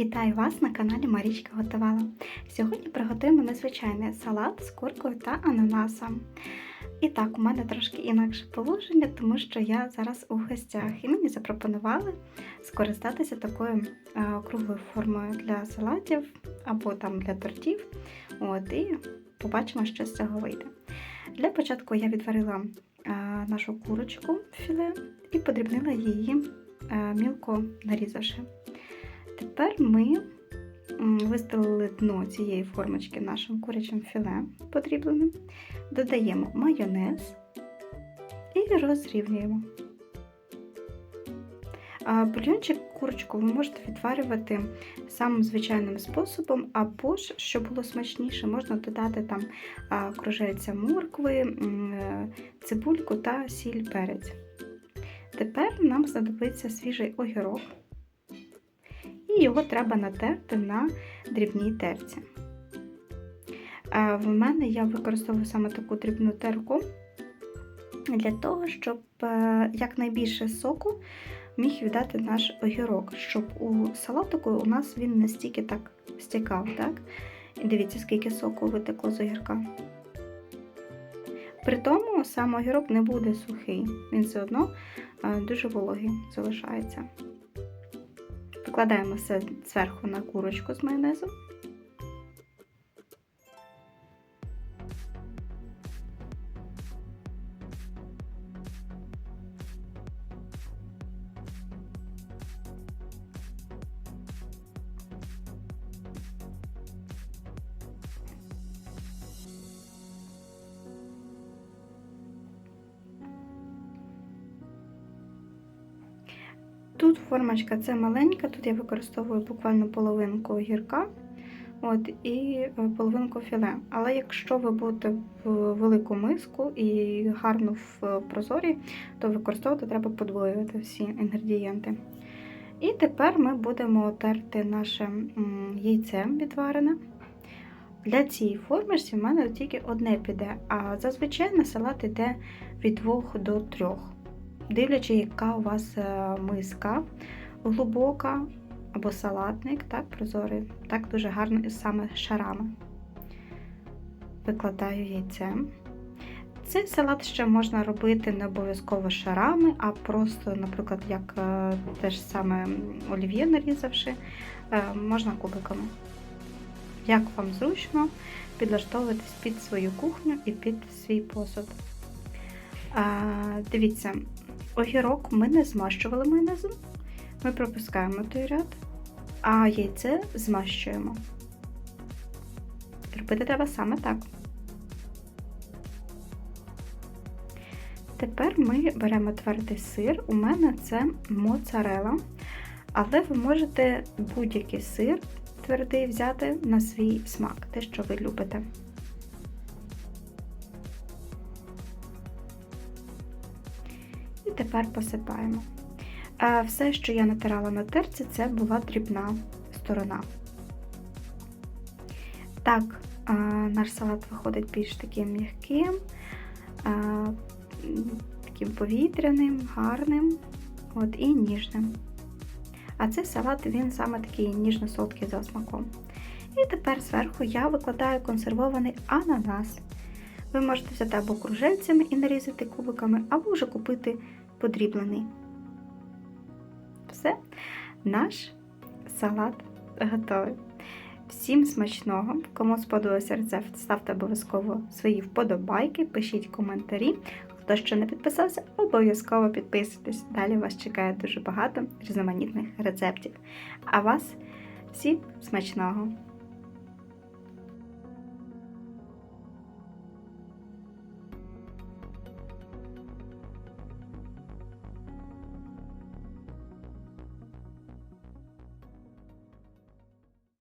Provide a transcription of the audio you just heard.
Вітаю вас на каналі Марічка Готувала. Сьогодні приготуємо незвичайний салат з куркою та ананасом. І так, у мене трошки інакше положення, тому що я зараз у гостях і мені запропонували скористатися такою е, круглою формою для салатів або там для тортів. От, і побачимо, що з цього вийде. Для початку я відварила е, нашу курочку філе і подрібнила її е, мілко нарізавши. Тепер ми виставили дно цієї формочки нашим курячим філе подрібленим, додаємо майонез і розрівнюємо. А Бульйончик курочку ви можете відварювати самим звичайним способом, або ж, щоб було смачніше, можна додати там а, кружельця моркви, е, цибульку та сіль перець. Тепер нам знадобиться свіжий огірок і його треба натерти на дрібній терці. В мене я використовую саме таку дрібну терку для того, щоб е, якнайбільше соку міг віддати наш огірок, щоб у салатику у нас він не стільки так стікав. Так? І дивіться, скільки соку витекло з огірка. При тому сам огірок не буде сухий, він все одно е, дуже вологий залишається. Викладаємо все зверху на курочку з майонезом. Тут формочка це маленька, тут я використовую буквально половинку огірка от, і е, половинку філе. Але якщо ви будете в велику миску і гарно в прозорі, то використовувати треба подвоювати всі інгредієнти. І тепер ми будемо терти наше яйце відварене. Для цієї формочки в мене тільки одне піде, а зазвичай на салат йде від 2 до 3 дивлячи, яка у вас е, миска глибока або салатник, так, прозорий, так дуже гарно і саме шарами. Викладаю яйце. Цей салат ще можна робити не обов'язково шарами, а просто, наприклад, як е, те ж саме олів'є нарізавши, е, можна кубиками. Як вам зручно, підлаштовуватись під свою кухню і під свій посуд. Дивіться, Огірок ми не змащували майонезом, ми пропускаємо той ряд, а яйце змащуємо. Робити треба саме так. Тепер ми беремо твердий сир, у мене це моцарела, але ви можете будь-який сир твердий взяти на свій смак, те, що ви любите. Тепер посипаємо. Все, що я натирала на терці, це була дрібна сторона. Так, наш салат виходить більш таким м'яким, таким повітряним, гарним от, і ніжним. А цей салат він саме такий ніжно-солодкий за смаком. І тепер зверху я викладаю консервований ананас. Ви можете взяти або кружельцями і нарізати кубиками, або вже купити подріблений. Все, наш салат готовий. Всім смачного! Кому сподобався рецепт, ставте обов'язково свої вподобайки, пишіть коментарі. Хто ще не підписався, обов'язково підписуйтесь. Далі вас чекає дуже багато різноманітних рецептів. А вас всім смачного!